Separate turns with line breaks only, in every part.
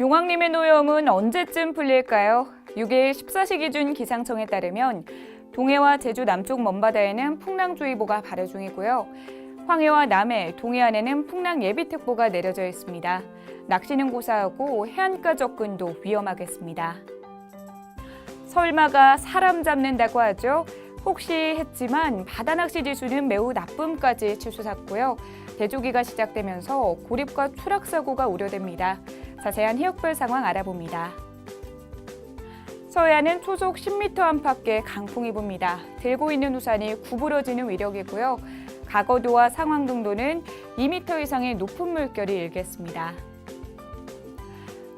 용왕님의 노염은 언제쯤 풀릴까요? 6일 14시 기준 기상청에 따르면 동해와 제주 남쪽 먼바다에는 풍랑주의보가 발효 중이고요. 황해와 남해, 동해안에는 풍랑 예비특보가 내려져 있습니다. 낚시는 고사하고 해안가 접근도 위험하겠습니다. 설마가 사람 잡는다고 하죠. 혹시 했지만 바다 낚시 지수는 매우 나쁨까지 치솟았고요. 대조기가 시작되면서 고립과 추락 사고가 우려됩니다. 자세한 해역별 상황 알아봅니다. 서해안은 초속 10m 안팎의 강풍이 붑니다. 들고 있는 우산이 구부러지는 위력이고요. 가거도와 상황등도는 2m 이상의 높은 물결이 일겠습니다.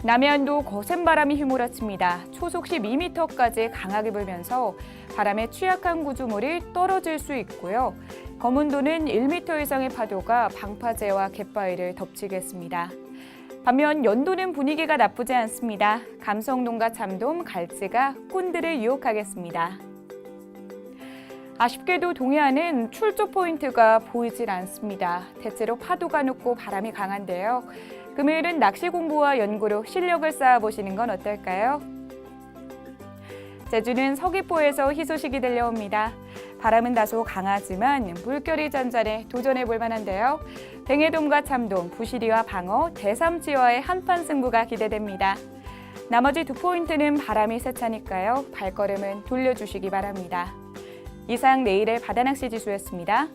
남해안도 거센 바람이 휘몰아칩니다. 초속 12m까지 강하게 불면서 바람에 취약한 구조물이 떨어질 수 있고요. 검은도는 1m 이상의 파도가 방파제와 갯바위를 덮치겠습니다. 반면 연도는 분위기가 나쁘지 않습니다. 감성돔과 참돔, 갈치가 꼰들을 유혹하겠습니다. 아쉽게도 동해안은 출조 포인트가 보이질 않습니다. 대체로 파도가 높고 바람이 강한데요. 금요일은 낚시 공부와 연구로 실력을 쌓아보시는 건 어떨까요? 제주는 서귀포에서 희소식이 들려옵니다. 바람은 다소 강하지만 물결이 잔잔해 도전해 볼 만한데요. 뱅에돔과 참돔, 부시리와 방어, 대삼치와의 한판 승부가 기대됩니다. 나머지 두 포인트는 바람이 세차니까요. 발걸음은 돌려주시기 바랍니다. 이상 내일의 바다낚시 지수였습니다.